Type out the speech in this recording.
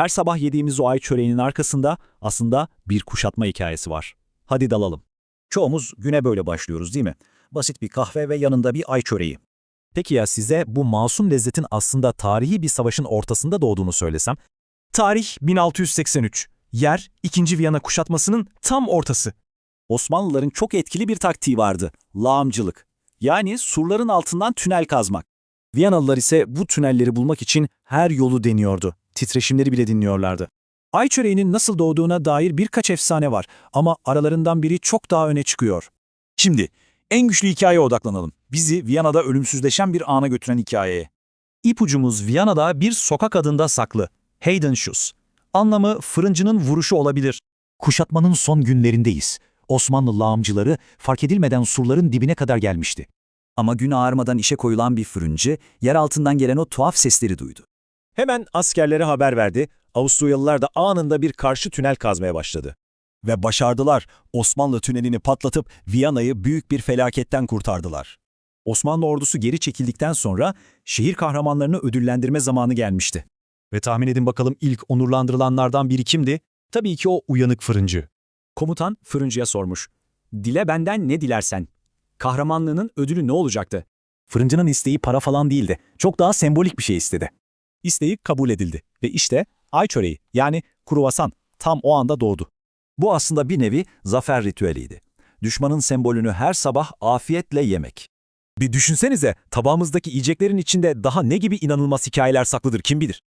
Her sabah yediğimiz o ay çöreğinin arkasında aslında bir kuşatma hikayesi var. Hadi dalalım. Çoğumuz güne böyle başlıyoruz değil mi? Basit bir kahve ve yanında bir ay çöreği. Peki ya size bu masum lezzetin aslında tarihi bir savaşın ortasında doğduğunu söylesem? Tarih 1683. Yer 2. Viyana kuşatmasının tam ortası. Osmanlıların çok etkili bir taktiği vardı. Lağımcılık. Yani surların altından tünel kazmak. Viyanalılar ise bu tünelleri bulmak için her yolu deniyordu. Titreşimleri bile dinliyorlardı. Ay çöreğinin nasıl doğduğuna dair birkaç efsane var ama aralarından biri çok daha öne çıkıyor. Şimdi en güçlü hikayeye odaklanalım. Bizi Viyana'da ölümsüzleşen bir ana götüren hikayeye. İpucumuz Viyana'da bir sokak adında saklı. Heidenschuss. Anlamı fırıncının vuruşu olabilir. Kuşatmanın son günlerindeyiz. Osmanlı lağımcıları fark edilmeden surların dibine kadar gelmişti. Ama gün ağarmadan işe koyulan bir fırıncı yer altından gelen o tuhaf sesleri duydu. Hemen askerlere haber verdi. Avusturyalılar da anında bir karşı tünel kazmaya başladı. Ve başardılar. Osmanlı tünelini patlatıp Viyana'yı büyük bir felaketten kurtardılar. Osmanlı ordusu geri çekildikten sonra şehir kahramanlarını ödüllendirme zamanı gelmişti. Ve tahmin edin bakalım ilk onurlandırılanlardan biri kimdi? Tabii ki o uyanık fırıncı. Komutan fırıncıya sormuş. Dile benden ne dilersen. Kahramanlığının ödülü ne olacaktı? Fırıncının isteği para falan değildi. Çok daha sembolik bir şey istedi. İsteği kabul edildi ve işte ay çöreği yani kruvasan tam o anda doğdu. Bu aslında bir nevi zafer ritüeliydi. Düşmanın sembolünü her sabah afiyetle yemek. Bir düşünsenize tabağımızdaki yiyeceklerin içinde daha ne gibi inanılmaz hikayeler saklıdır kim bilir.